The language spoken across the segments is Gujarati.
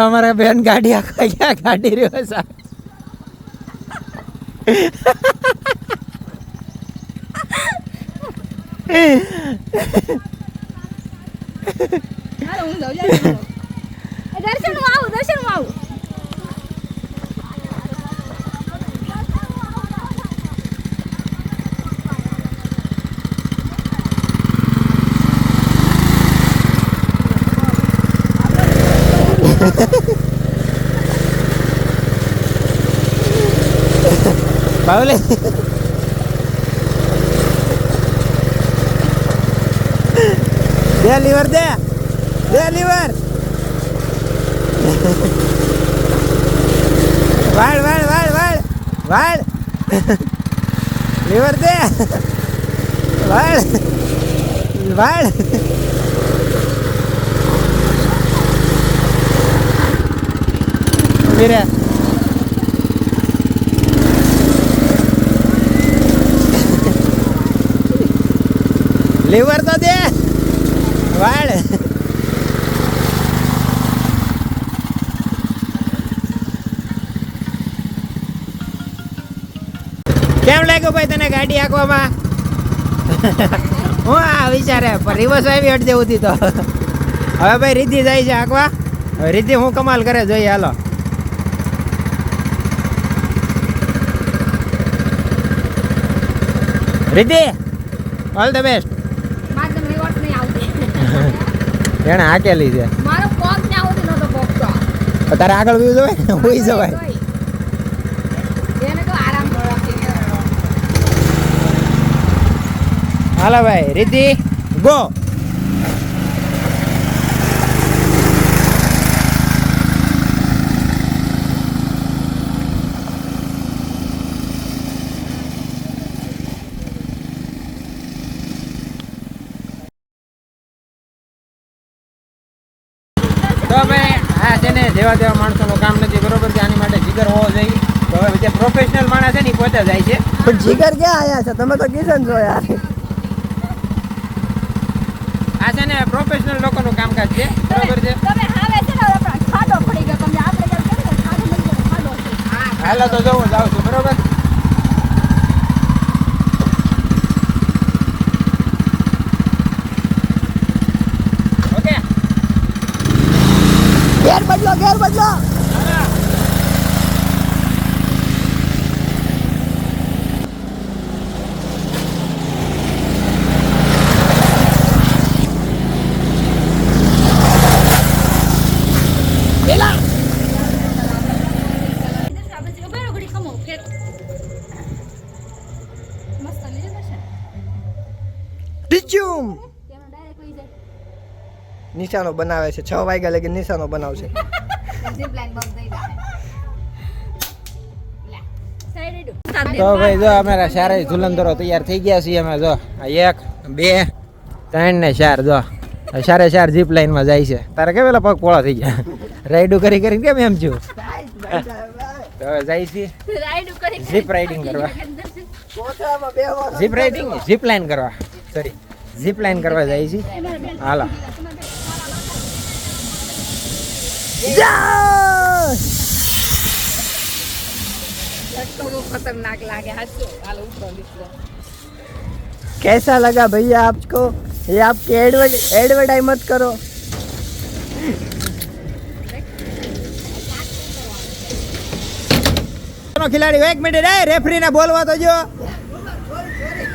અમારા બેન ગાડી આખા ક્યાં ગાડી રહ્યો જાઉં. દર્શન આવું દર્શન હું Pablo. Deja libar, deja. Deja libar. Val, val, val, val. Val. Libar, deja. Val. Val. વાળ મીરા લીવર તો કેમ લાગ્યું ભાઈ તને ગાડી આંકવામાં હું આ વિચારે, પણ રિવર્સ આવી હટ દેવું તો. હવે ભાઈ રીતિ જાય છે આંકવા હવે હું કમાલ કરે, જોઈએ, હાલો. રીતિ ઓલ ધ બેસ્ટ એને હાકેલી છે. મારો પગ ને આવતી નતો પગ તો તારે આગળ વ્યૂ જવાય ને? હોઈ જવાય. એને તો આરામ હાલો ભાઈ રીતિ ગો તો ભાઈ આ છે ને જેવા તેવા માણસોનું કામ નથી બરોબર છે આની માટે જીગર હોવો જોઈએ. તો હવે જે પ્રોફેશનલ માણસ છે ને એ પોતે જાય છે. પણ જીગર ક્યાં આયા છે? તમે તો કિશન છો યાર. આ છે ને પ્રોફેશનલ લોકોનું કામકાજ છે બરોબર છે. તમે હાવે છે ને ખાડો પડી ગયો. તમને આપણે હાલો તો જવું જાઉં છું બરોબર? ઘેર બદલો ઘેર બદલો. ઇધર નિશાનો બનાવે છે. છ વાગ્યા લગી નિશાનો બનાવશે. તો ભાઈ જો અમારા સારા ધુલંધરો તૈયાર થઈ ગયા છીએ અમે જો. એક બે ત્રણ ને ચાર જો. સારે ચારે જીપ લાઈનમાં જાય છે. તારે કેવેલા પગ પોળા થઈ ગયા? રાઈડું કરી કરીને કેમ એમ છું? જાય છે જીપ રાઇડિંગ કરવા. જીપ રાઇડિંગ જીપ લાઈન કરવા. સોરી જીપ લાઈન કરવા જાય છે હાલો. खतरनाक लागे कैसा लगा भैया आपको? ये आपके एडवर्टाइज मत करो। दोनों खिलाड़ी, एक मिनट रे रेफरी ने बोलवा तो जो।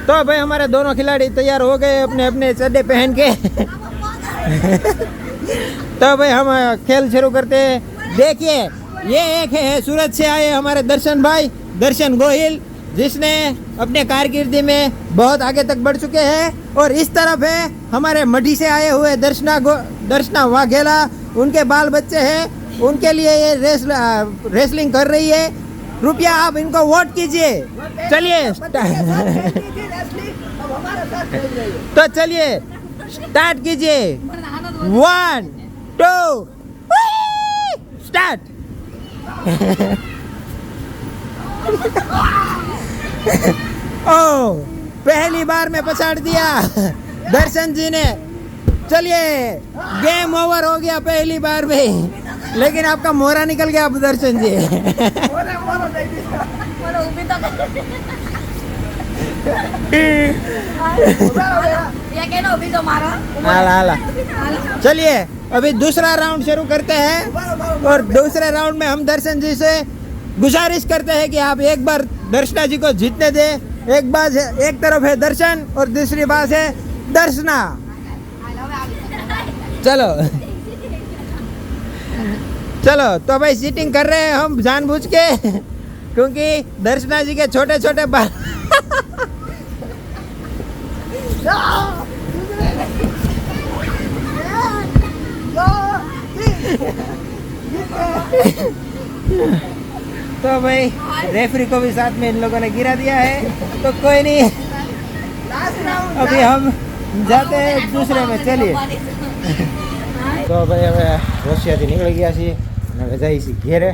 तो भाई, हमारे दोनों खिलाड़ी तैयार हो गए अपने अपने चड्डे पहन के। तो भाई हम खेल शुरू करते हैं। देखिए, ये एक है सूरत से आए हमारे दर्शन भाई, दर्शन गोहिल, जिसने अपने कारकिर्दी में बहुत आगे तक बढ़ चुके हैं। और इस तरफ़ है, हमारे मढ़ी से आए हुए दर्शना गो, दर्शना वाघेला। उनके बाल बच्चे हैं, उनके लिए ये रेस रेसलिंग कर रही है। रुपया, आप इनको वोट कीजिए। चलिए तो चलिए, स्टार्ट कीजिए। वन टू स्टार्ट ओ पहली बार में पछाड़ दिया। दर्शन जी ने। चलिए गेम ओवर हो गया पहली बार में। लेकिन आपका मोरा निकल गया अब दर्शन जी। चलिए, अभी दूसरा राउंड शुरू करते हैं और दूसरे राउंड में हम दर्शन जी से गुजारिश करते हैं कि आप एक बार दर्शना जी को जीतने दें। एक बार है, एक तरफ़ है दर्शन और दूसरी बात है दर्शना। चलो। चलो तो भाई सीटिंग कर रहे हैं हम जानबूझ के, क्योंकि दर्शना जी के छोटे छोटे बाल तो भाई रेफरी को भी साथ में इन लोगों ने गिरा दिया है तो कोई नहीं अभी हम जाते हैं दूसरे में चलिए તો ભાઈ હવે રશિયાથી નીકળી ગયા છીએ અને હવે જઈએ છીએ ઘેરે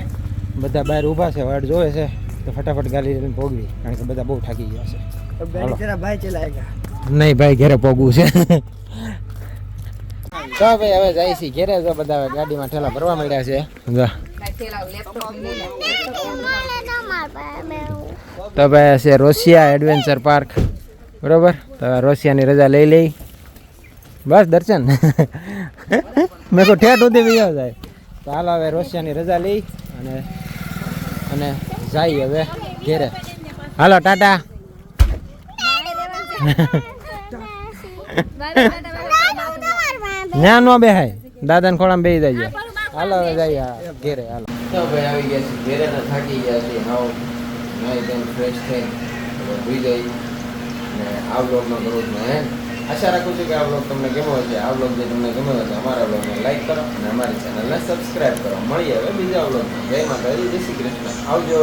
બધા બહાર ઊભા છે વાટ જોવે છે તો ફટાફટ ગાડી લઈને પોગવી કારણ કે બધા બહુ થાકી ગયા છે अब गाड़ी तेरा भाई चलाएगा નહીં ભાઈ ઘરે પોગવું છે. તો ભાઈ હવે જાય છે ઘેરે જો બધા ગાડીમાં ઠેલા ભરવા મળ્યા છે. તો ભાઈ છે રોશિયા એડવેન્ચર પાર્ક બરોબર? તો રોશિયાની રજા લઈ લઈ. બસ દર્શન. મેં તો ઠેઠ સુધી વિયો જાય. તો હાલો હવે રોશિયાની રજા લઈ અને અને જાય હવે ઘેરે. હાલો ટાટા. ના નો બેહાય દાદાને ખોળામાં બેસી જાય. હાલો, જઈએ ઘેરે, હાલો. તો ભાઈ આવી ગયા છે. ઘેરે તો થાકી ગયા છે. હાવ, નાઈ ધોઈને ફ્રેશ થઈ સુઈ જઈ. ને આ બ્લોગમાં કરું છું હે? આશા રાખું છું કે આ બ્લોગ તમને ગમ્યો હશે. આ બ્લોગ જે તમને ગમ્યો હશે અમારા બ્લોગને લાઈક કરો અને અમારી ચેનલને સબસ્ક્રાઈબ કરો. મળીએ હવે બીજા બ્લોગમાં જય માતાજી, જય શ્રી કૃષ્ણ. આવજો.